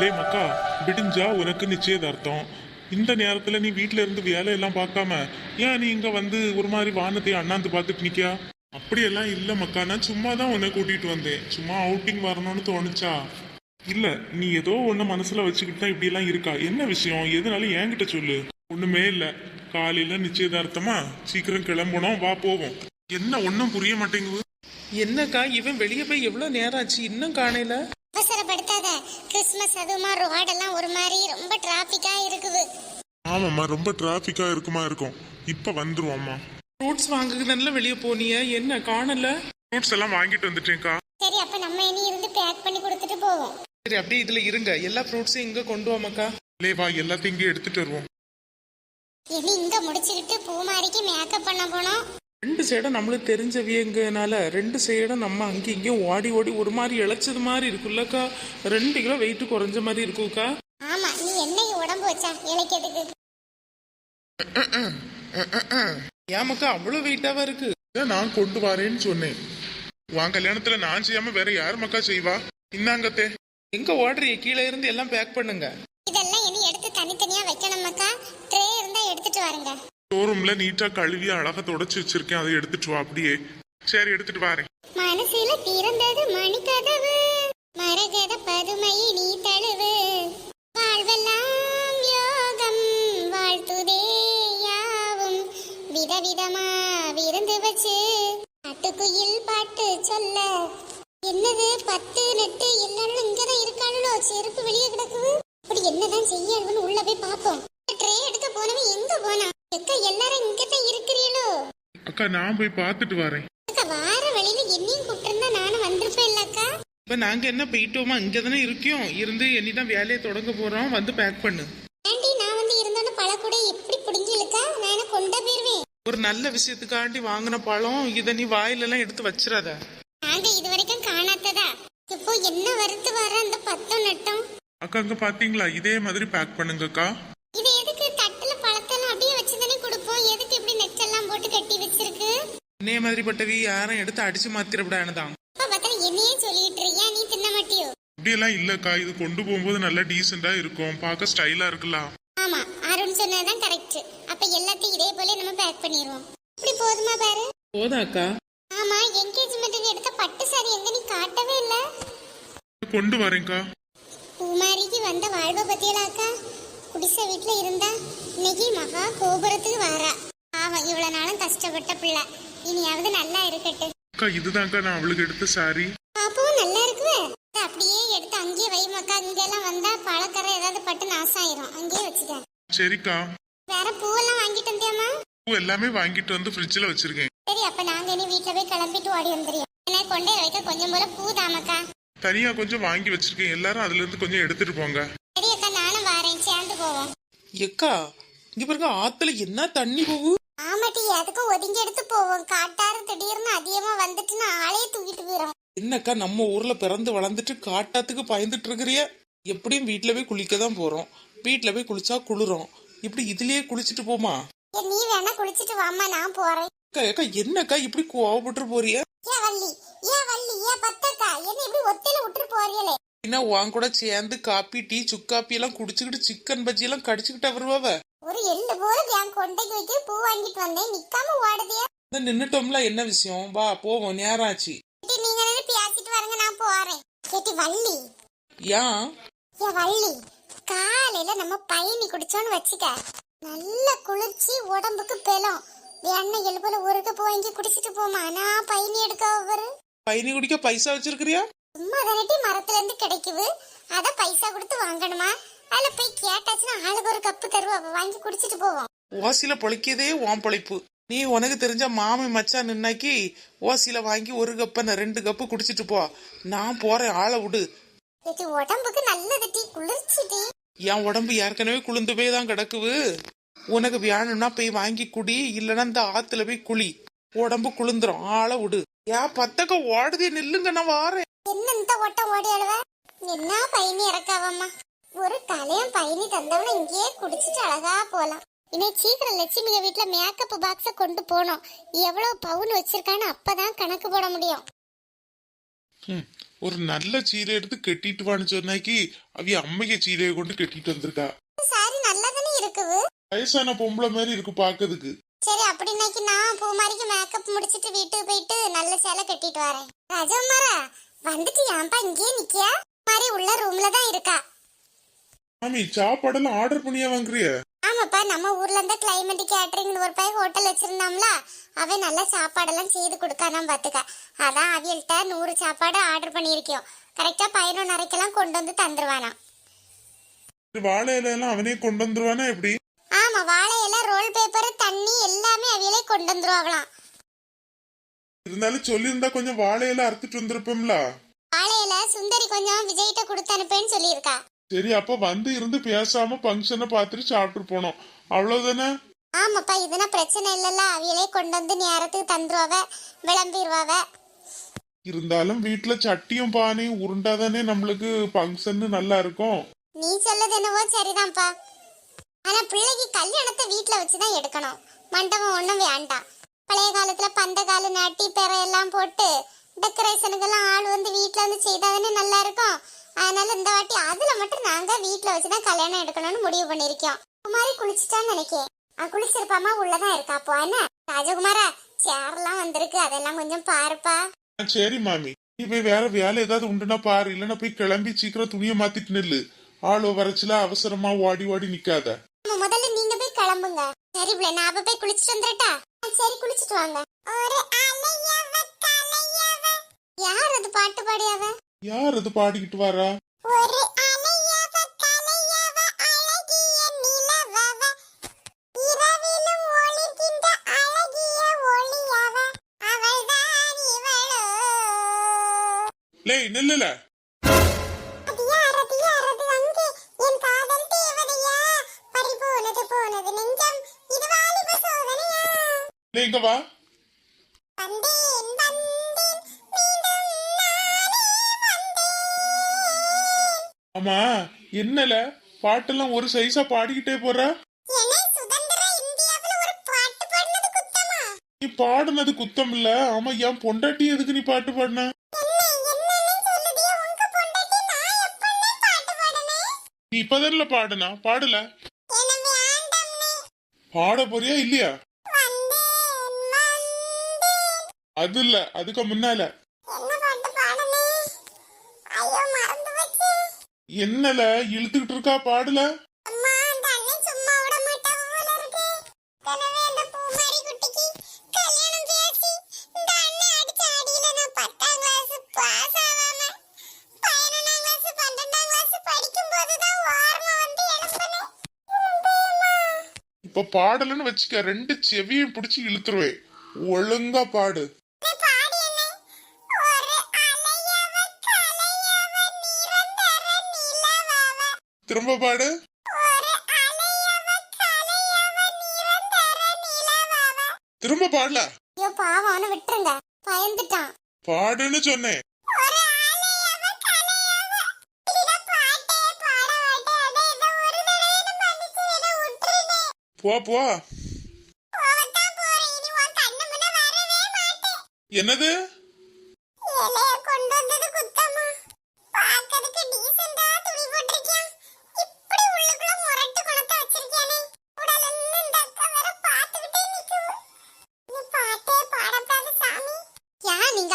லே மக்கா விடிஞ்சா உனக்கு நிச்சயதார்த்தம். இந்த நேரத்துல நீ வீட்டில் இருந்து வேலையெல்லாம் பார்க்காம ஏன் நீ இங்க வந்து ஒரு மாதிரி வானத்தை அண்ணாந்து பார்த்துட்டு நிக்கியா? அப்படியெல்லாம் இல்ல மக்கா நான் சும்மா தான் உன்னை கூட்டிட்டு வந்தேன். சும்மா அவுட்டிங் வரணும்னு தோணுச்சா? இல்ல நீ ஏதோ ஒண்ணு மனசுல வச்சுக்கிட்டு தான் இப்படி எல்லாம் இருக்கா? என்ன விஷயம்? எதுனாலும் என்கிட்ட சொல்லு. ஒண்ணுமே இல்ல. காலையில நிச்சயதார்த்தமா? சீக்கிரம் கிளம்பணும். வா போவோம். என்ன ஒன்னும் புரிய மாட்டேங்குது. என்னக்கா இவன் வெளியே போய் எவ்வளவு நேரம் ஆச்சு? இன்னும் காணையில அவசரப்படுத்தாத கிறிஸ்மஸ் அதுமா ரோடெல்லாம் ஒரு மாதிரி ரொம்ப டிராபிக்கா இருக்குது. ஆமாம்மா ரொம்ப டிராஃபிக்கா இருக்குமா இருக்கும். இப்ப வந்துருவோம்மா. ஃப்ரூட்ஸ் வாங்குறதுனால வெளியே போனிய என்ன காணல? ஃப்ரூட்ஸ் எல்லாம் வாங்கிட்டு வந்துட்டேன்க்கா. சரி அப்ப நம்ம இனி இருந்து பேக் பண்ணி கொடுத்துட்டு போவோம். சரி அப்படியே இதுல இருங்க. எல்லா ஃப்ரூட்ஸையும் இங்க கொண்டு வாமக்கா லே வா எல்லாத்தையும் இங்கே எடுத்துட்டு வருவோம். இனி இங்க முடிச்சுக்கிட்டு பூமாரிக்கு மேக்கப் பண்ண போனோம். ரெண்டு சைடும் நம்மளுக்கு தெரிஞ்சவியங்கனால ரெண்டு சைடும் நம்ம அங்கேயும் இங்கேயும் ஓடி ஓடி ஒரு மாதிரி இழைச்சது மாதிரி இருக்குல்லக்கா. ரெண்டு கிலோ வெயிட் குறைஞ்ச மாதிரி இருக்குக்கா ஆமா நீ என்னைக்கு உடம்பு வச்சா இழைக்கிறதுக்கு? ஏமாக்கா அவ்வளவு வெயிட்டாவா இருக்கு? நான் கொண்டு வரேன்னு சொன்னேன். உன் கல்யாணத்துல நான் செய்யாம வேற யார் மக்கா செய்வா? இன்னாங்கத்தே? எங்க ஓடுறீங்க கீழே இருந்து எல்லாம் பேக் பண்ணுங்க. இதெல்லாம் இனி எடுத்து தனித்தனியா வைக்கணும் மக்கா. ட்ரே இருந்தா எடுத்துட்டு வாருங்க. ரூம்ல நீட்டா கழுவி அழகா தொடச்சு வச்சிருக்கேன். அதை எடுத்துட்டு வா அப்படியே. சரி எடுத்துட்டு வரேன். மனசுல திறந்தது மணிக்கதவு. மரகத பதுமையை நீ தழுவு. வாழ்வெல்லாம் யோகம் வாழ்த்துதே யாவும். விதவிதமா விருந்து வச்சு அட்டுக்குயில் பாட்டு சொல்ல. என்னது பத்து நெட்டு எல்லாரும் இங்கதான் இருக்காளோ செருப்பு வெளியே கிடக்குது. அப்படி என்னதான் செய்யணும்னு உள்ள போய் பார்ப்போம். ட்ரே எடுக்க போனவன் எங்க போனான்? எக்க எல்லாரும் இங்கதான் இருக்கிறீங்களோ அக்கா நான் போய் பார்த்துட்டு வரேன். அக்கா, வார வழியில என்னையும் கூப்பிட்டிருந்தா நானும் வந்திருப்பேன் இல்லக்கா இப்ப நாங்க என்ன போயிட்டோமா இங்க தானே இருக்கோம். இருந்து என்னிதான் வேலையை தொடங்க போறோம் வந்து பேக் பண்ணு. ஆண்டி நான் வந்து இருந்தோன்னு பழக்கூட எப்படி பிடுங்கி இழுக்கா நான் என்ன கொண்டா போயிருவேன்? ஒரு நல்ல விஷயத்துக்காண்டி வாங்கின பழம் இதை நீ வாயிலெல்லாம் எடுத்து வச்சிடாத. நாங்க இது வரைக்கும் காணாததா இப்போ என்ன வறுத்து வர அந்த பத்தம் நட்டம் அக்கா அங்க பாத்தீங்களா? இதே மாதிரி பேக் பண்ணுங்கக்கா இது எதுக்கு தட்டுல பழத்தெல்லாம் அப்படியே வச்சுதானே கொடுப்போம் எதுக்கு இப்படி நெட்டெல்லாம் போட்டு கட்டி வச்சிருக்கு இதே மாதிரி பட்டவி யாரும் எடுத்து அடிச்சு மாத்திரப்படானதான் என்னையே சொல்லிட்டு இருக்கியா? நீ தின்ன மாட்டியோ? இப்படியெல்லாம் இல்லக்கா. இது கொண்டு போகும்போது நல்லா டீசெண்டா இருக்கும். பார்க்க ஸ்டைலா இருக்கலாம். ஆமா அருண் சொன்னதுதான் கரெக்ட் அப்ப எல்லாத்தையும் இதே போல நம்ம பேக் பண்ணிடுவோம் இப்படி போதுமா பாரு? போதாக்கா? ஆமா என்கேஜ்மெண்ட்டுக்கு எடுத்த பட்டு சாரி எங்க நீ காட்டவே இல்ல? கொண்டு வரேன்க்கா. பூமாரிக்கு வந்த வாழ்வை பத்தியலாக்கா. குடிசை வீட்டுல இருந்தா இன்னைக்கு மகா கோபுரத்துக்கு வாரா. பாவம் இவ்வளவு நாளும் கஷ்டப்பட்ட பிள்ளை. இனியாவது நல்லா இருக்கட்டு. அக்கா இதுதான்க்கா நான் அவளுக்கு எடுத்த சாரி பாப்பவும் நல்லா இருக்குவே இதை அப்படியே எடுத்து அங்கேயே வை மக்கா இங்கெல்லாம் வந்தா பழக்கரை ஏதாவது பட்டு நாசம் ஆயிரும் அங்கேயே வச்சுக்க. சரிக்கா. வேற பூவெல்லாம் வாங்கிட்டு வந்தியாமா பூ எல்லாமே வாங்கிட்டு வந்து ஃப்ரிட்ஜில் வச்சிருக்கேன். சரி அப்ப நாங்க இனி வீட்டுல போய் கிளம்பிட்டு ஓடி வந்துடுறோம் என்ன கொண்டே வைக்க கொஞ்சம் போல பூ தாமக்கா தனியா கொஞ்சம் வாங்கி வச்சிருக்கேன். எல்லாரும் அதுல இருந்து கொஞ்சம் எடுத்துட்டு போங்க. சரி அக்கா நானும் வாரேன். சேர்ந்து போவோம். எக்கா இங்க பாருங்க ஆத்துல என்ன தண்ணி போகு ஆமாட்டி அதுக்கும் ஒதுங்கி எடுத்து போவோம்? காட்டாரு திடீர்னு அதிகமா வந்துட்டுன்னா ஆளையே தூக்கிட்டு போயிடும் என்னக்கா நம்ம ஊர்ல பிறந்து வளர்ந்துட்டு காட்டாத்துக்கு பயந்துட்டு இருக்கிறிய? எப்படியும் வீட்டுல போய் குளிக்க தான் போறோம். வீட்டுல போய் குளிச்சா குளிரும். இப்படி இதுலயே குளிச்சுட்டு போமா? ஏ, நீ வேணா குளிச்சிட்டு வாமா நான் போறேன். அக்கா ஏக்கா என்னக்கா இப்படி கோவப்பட்டு போறிய ஏன் வள்ளி ஏன் வள்ளி ஏன் பத்தக்கா என்ன இப்படி ஒத்தையில விட்டுட்டு போறீங்களே? என்ன உன் கூட சேர்ந்து காப்பி டீ சுக்காப்பி எல்லாம் குடிச்சுக்கிட்டு சிக்கன் பஜ்ஜி எல்லாம் கடிச்சுக்கிட்டு வருவாவ? ஒரு எள்ளு போல என் கொண்டைக்கு வைக்க பூ வாங்கிட்டு வந்தேன். நிக்காம ஓடுதியா நின்னுட்டோம்ல என்ன விஷயம்? வா போவோம் நேரம் ஆச்சு நீங்க பேசிட்டு வரங்க நான் போறேன். கேட்டி வள்ளி. ஏன் ஏன் வள்ளி காலையில நம்ம பயணி குடிச்சோன்னு வச்சுக்க. நல்ல குளிர்ச்சி உடம்புக்கு பெலம். எண்ணெய் எழுபல ஒரு கப் வாங்கி குடிச்சிட்டு போமா. நான் பயணி எடுக்க ஒவ்வொரு. பயணி குடிக்க பைசா வச்சிருக்கிறியா? சும்மா தானட்டி மரத்துல இருந்து கிடைக்குது. அத பைசா கொடுத்து வாங்கணுமா? அதுல போய் கேட்டாச்சுன்னா ஆளுக்கு ஒரு கப்பு தருவா வாங்கி குடிச்சிட்டு போவோம். ஓசில பொழைக்கதே உன் பொழைப்பு. நீ உனக்கு தெரிஞ்ச மாமி மச்சான் நின்னாக்கி ஓசில வாங்கி ஒரு கப்ப ரெண்டு கப்பு குடிச்சிட்டு போ. நான் போறேன் ஆளை விடு. இது உடம்புக்கு நல்லது டீ குளிர்ச்சி டீ. என் உடம்பு ஏற்கனவே குளிந்து போய் தான் கிடக்குது. உனக்கு வேணும்னா போய் வாங்கி குடி இல்லைன்னா இந்த ஆத்துல போய் குளி. உடம்பு குளிந்துரும் ஆளை விடு. ஏன் பத்தக்க ஓடுதே நில்லுங்க நான் வாரேன். என்ன இந்த ஓட்டம் ஓடி அழுவ? என்ன பயணி இறக்காவம்மா? ஒரு தலையும் பயணி தந்தவன இங்கேயே குடிச்சிட்டு அழகா போலாம். இன்னைக்கு சீக்கிரம் லட்சுமிக வீட்ல மேக்கப் பாக்ஸ கொண்டு போனோம் எவ்வளவு பவுன் வச்சிருக்கான்னு அப்பதான் கணக்கு போட முடியும். ம், ஒரு நல்ல சீலை எடுத்து கட்டிட்டு வான்னு சொன்னாக்கி அவிய அம்மைய சீலையை கொண்டு கட்டிட்டு வந்திருக்கா. சாரி நல்லா தானே இருக்குது வயசான பொம்பளை மாதிரி இருக்கு பாக்குறதுக்கு. சரி அப்படின்னாக்கி நான் பூமாரிக்கு மேக்கப் முடிச்சிட்டு வீட்டுக்கு போயிட்டு நல்ல சேலை கட்டிட்டு வரேன். ராஜகுமாரா வந்துட்டு ஏன்பா இங்கேயே நிக்கியா? மாதிரி உள்ள ரூம்ல தான் இருக்கா. மாமி சாப்பாடெல்லாம் ஆர்டர் பண்ணியா வாங்குறிய. ஆமாப்பா நம்ம ஊர்ல இருந்த கிளைமேட் கேட்டரிங்னு ஒரு பையன் ஹோட்டல் வச்சிருந்தோம்ல அவன் நல்ல சாப்பாடெல்லாம் செய்து கொடுக்காதான் பாத்துக்க. அதான் அவியல்கிட்ட நூறு சாப்பாடு ஆர்டர் பண்ணியிருக்கோம் கரெக்டா பதினொன்னரைக்கெல்லாம் கொண்டு வந்து தந்துருவானா வாழை இலையெல்லாம் அவனே கொண்டு வந்துருவானா எப்படி? ஆமா வாழை இலை ரோல் பேப்பர் தண்ணி எல்லாமே அவியலே கொண்டு வந்துருவாங்களாம். இருந்தாலும் சொல்லியிருந்தா கொஞ்சம் வாழையில அறுத்துட்டு வந்திருப்போம்ல. வாழை இலை சுந்தரி கொஞ்சம் விஜய்கிட்ட கொடுத்து அனுப்பேன்னு சொல்லியிருக்கா. சரி அப்ப வந்து இருந்து பேசாம ஃபங்க்ஷனை பார்த்துட்டு சாப்பிட்டு போனோம். அவ்வளவுதானே? ஆமாப்பா இதுனா பிரச்சனை இல்லைல்ல. அவியலே கொண்டு வந்து நேரத்துக்கு தந்துருவாவ விளம்பிடுவாவ இருந்தாலும் வீட்டுல சட்டியும் பானையும் உருண்டாதானே நம்மளுக்கு ஃபங்க்ஷன் நல்லா இருக்கும்? நீ சொல்லது என்னவோ சரிதான்ப்பா. ஆனா பிள்ளைக்கு கல்யாணத்தை வீட்ல வச்சுதான் எடுக்கணும். மண்டபம் ஒண்ணும் வேண்டாம். பழைய காலத்துல பந்த கால நாட்டி பெற எல்லாம் போட்டு டெக்கரேஷனுக்கெல்லாம் ஆள் வந்து வீட்ல வந்து செய்தாதானே நல்லா இருக்கும். அதனால இந்த வாட்டி அதுல மட்டும் நாங்க வீட்ல வச்சுதான் கல்யாணம் எடுக்கணும்னு முடிவு பண்ணிருக்கோம். குமாரி குளிச்சுட்டான்னு நினைக்கேன். அவ குளிச்சிருப்பாமா? உள்ளதான் இருக்கா? அப்போ என்ன? ராஜகுமாரா சேர்லாம் வந்திருக்கு. அதெல்லாம் கொஞ்சம் பாருப்பா. சரி மாமி. நீ போய் வேற வேலை ஏதாவது உண்டுனா பாரு. இல்லைன்னா போய் கிளம்பி சீக்கிரம் துணியை மாத்திட்டு நில்லு. ஆளு வரச்சுல அவசரமா ஓடி ஓடி நிக்காத. ஆமா, முதல்ல நீங்க போய் கிளம்புங்க. சரி பிள்ளை நான் அப்ப போய் குளிச்சிட்டு வந்துடட்டா சரி குளிச்சிட்டு வாங்க. ஒரு யார் அது பாட்டு பாடியவ? யார் அது பாடிக்கிட்டு வரா? ஒரு அலையவ தலையவ அழகிய ஆமா என்னல? பாட்டெல்லாம் ஒரு சைஸா பாடிக்கிட்டே போற? நீ பாடுனது குத்தம்? இல்ல ஆமா என் பொண்டாட்டி எதுக்கு நீ பாட்டு பாடின? நீ இப்பதான்ல பாடுனா. பாடல. பாட போறியா இல்லையா? அது இல்ல. அதுக்கு முன்னால. போதுதான் ஓரமா வந்து எழுப்பினேன் இப்ப பாடலன்னு வச்சுக்க ரெண்டு செவியும் பிடிச்சி இழுத்துருவேன். ஒழுங்கா பாடி. திரும்ப பாடு. திரும்ப பாடல. ஐயோ பாவம் அவனை விட்டுருங்க பயந்துட்டான் பாடுன்னு சொன்னேன் ஒரு அலையவ கலையவ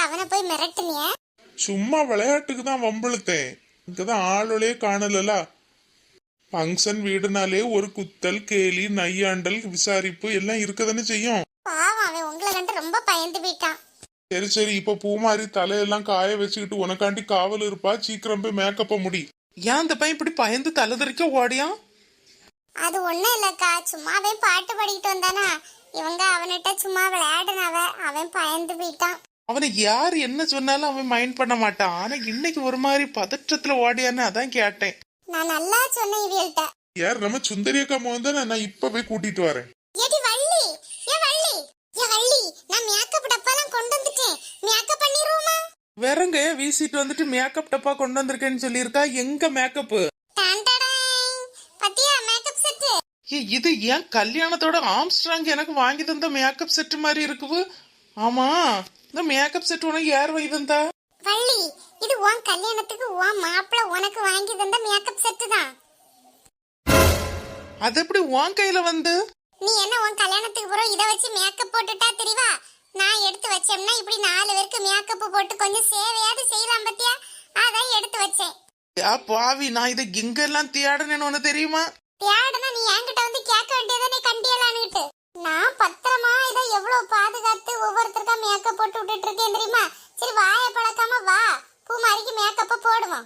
அவனை போய் மிரட்டுனிய? சும்மா விளையாட்டுக்கு தான் வம்பிழுத்தேன். இங்கதான் ஆளுளே காணலல. ஃபங்க்ஷன் வீடுனாலே ஒரு குத்தல் கேலி நையாண்டல் விசாரிப்பு எல்லாம் இருக்கதானே செய்யும். பாவம் அவன் உங்களை கண்டு ரொம்ப பயந்து போயிட்டான். சரி சரி இப்ப பூமாரி தலையெல்லாம் காய வச்சுக்கிட்டு உனக்காண்டி காவல் இருப்பா சீக்கிரம் போய் மேக்கப்ப முடி. ஏன் அந்த பையன் இப்படி பயந்து தலைதறிக்க ஓடியான் அது ஒண்ணும் இல்லக்கா சும்மா அவன் பாட்டு பாடிக்கிட்டு வந்தானா. இவங்க அவன்கிட்ட சும்மா விளையாடுனவ அவன் பயந்து போயிட்டான். அவனை யார் என்ன சொன்னாலும் அவன் மைண்ட் பண்ண மாட்டான். ஆனா இன்னைக்கு ஒரு மாதிரி பதற்றத்துல ஓடியான்னு அதான் கேட்டேன். நான் நல்லா சொன்னேன் இவியல்கிட்ட யார்? நம்ம சுந்தரியக்கா மோகன் தானே நான் இப்ப போய் கூட்டிட்டு வரேன். ஏடி வள்ளி? ஏ வள்ளி? ஏ வள்ளி நான் மேக்கப் டப்பாலாம் கொண்டு வந்துட்டேன். மேக்கப் பண்ணிருவோமா? வேறங்க வீசிட்டு வந்துட்டு மேக்கப் டப்பா கொண்டு வந்திருக்கேன்னு சொல்லியிருக்கா. எங்க மேக்கப் பத்தியா மேக்கப் செட் இது ஏன் கல்யாணத்தோட ஆம்ஸ்ட்ராங் எனக்கு வாங்கி தந்த மேக்கப் செட் மாதிரி இருக்குது? ஆமா இந்த மேக்கப் செட் உனக்கு யார் வாங்கி தந்தா? வள்ளி இது உன் கல்யாணத்துக்கு உன் மாப்பிள்ள உனக்கு வாங்கி தந்த மேக்கப் செட்டு தான். அது எப்படி உன் கையில வந்து? நீ என்ன உன் கல்யாணத்துக்கு பிறகு இதை வச்சு மேக்கப் போட்டுட்டா தெரியவா நான் எடுத்து வச்சோம்னா இப்படி நாலு பேருக்கு மேக்கப் போட்டு கொஞ்சம் சேவையாவது செய்யலாம் பத்தியா? அதான் எடுத்து வச்சேன். யா பாவி நான் இதை எங்கெல்லாம் தேடனேன்னு உனக்கு தெரியுமா? தேடனா நீ என்கிட்ட வந்து கேட்க வேண்டியதானே கண்டியலான்னுட்டு. நான் பத்திரமா இதை எவ்வளவு பாதுகாத்து ஒவ்வொருத்தருக்கா மேக்கப் போட்டு விட்டுட்டு இருக்கேன் தெரியுமா? சரி வாயை பழக்காம வா. பூ மாதிரிக்கு மேக்கப்பை போடுவோம்.